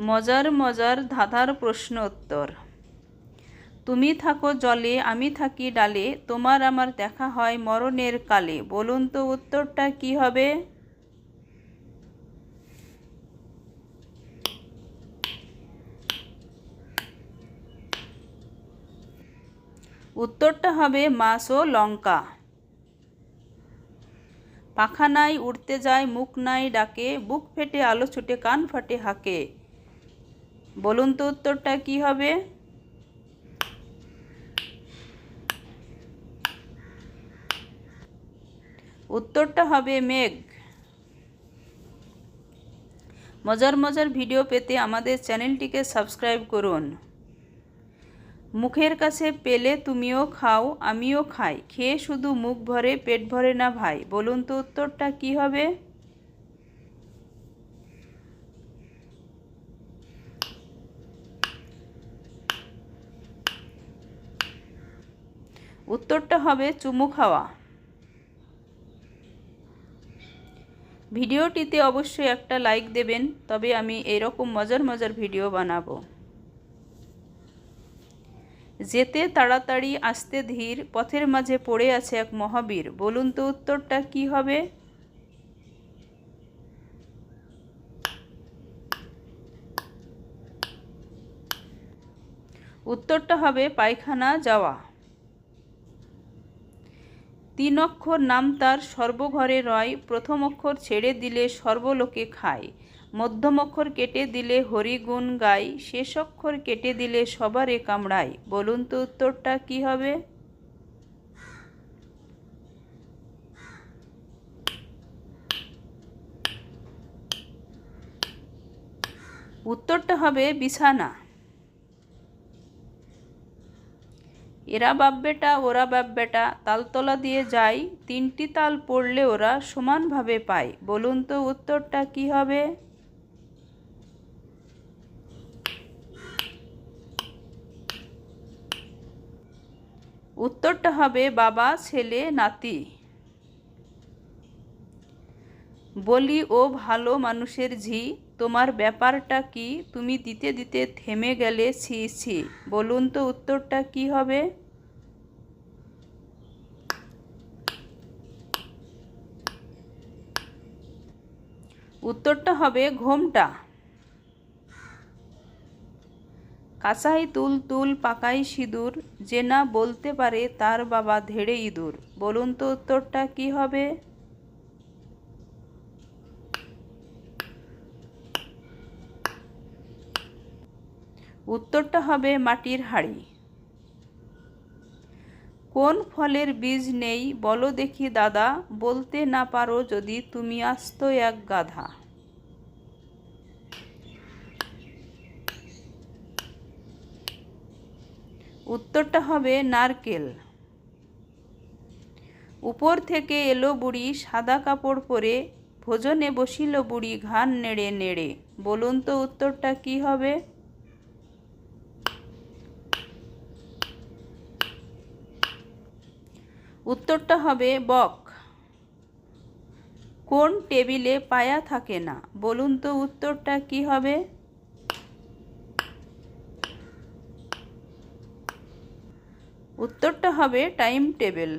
মজার মজার ধাঁধার প্রশ্ন উত্তর। তুমি থাকো জলে, আমি থাকি ডালে, তোমার আমার দেখা হয় মরণের কালে। বলুন তো উত্তরটা কি হবে? উত্তরটা হবে মাছ ও লঙ্কা। পাখা নাই, উড়তে যায়, মুখ নাই ডাকে, বুক ফেটে, আলো ছুটে, কান ফাটে হাঁকে। বলুন তো উত্তরটা কি হবে? উত্তরটা হবে মেঘ। মজার মজার ভিডিও পেতে আমাদের চ্যানেলটিকে সাবস্ক্রাইব করুন। মুখের কাছে পেলে তুমিও খাও, আমিও খাই। খেয়ে শুধু মুখ ভরে, পেট ভরে না ভাই। বলুন তো উত্তরটা কি হবে? উত্তরটা হবে চুমু খাওয়া। ভিডিওটিতে অবশ্যই একটা লাইক দেবেন, তবে আমি এরকম মজার মজার ভিডিও বানাবো। যেতে তাড়াতাড়ি আসতে ধীর, পথের মাঝে পড়ে আছে এক মহাবীর। বলুন তো উত্তরটা কি হবে? উত্তরটা হবে পায়খানা যাওয়া। তিন অক্ষর নাম তার সর্বঘরে রয়, প্রথম অক্ষর ছেড়ে দিলে সর্বলোকে খায়। মধ্যম অক্ষর কেটে দিলে হরিগুণ গাই শেষ অক্ষর কেটে দিলে সবারে কামড়ায়। বলুন তো উত্তরটা কি হবে? উত্তরটা হবে বিছানা। এরা বাপ বেটা, ওরা বাপ বেটা, তালতলা দিয়ে যায় তিনটি তাল পড়লে ওরা সমানভাবে পায়। বলুন তো উত্তরটা কি হবে? উত্তরটা হবে বাবা, ছেলে, নাতি। বলি, ও ভালো মানুষের ঝি। তোমার ব্যাপারটা কি? তুমি দিতে দিতে থেমে গেলে ছি ছি। বলুন তো উত্তরটা কি হবে? উত্তরটা হবে ঘোমটা। কাঁচাই তুল তুল পাকাই সিঁদুর, যে না বলতে পারে তার বাবা ধেড়ে ইঁদুর। বলুন তো উত্তরটা কি হবে? উত্তরটা হবে মাটির হাড়ি। কোন ফলের বীজ নেই বলো দেখি দাদা, বলতে না পারো যদি তুমি আস্ত এক গাধা। উত্তরটা হবে নারকেল। উপর থেকে এলো বুড়ি সাদা কাপড় পরে, ভোজনে বসিল বুড়ি ঘান নেড়ে নেড়ে। বলুন তো উত্তরটা কি হবে? উত্তরটা হবে বক। কোন টেবিলে পায়া থাকে না? বলুন তো উত্তরটা কি হবে? উত্তরটা হবে টাইম টেবিল।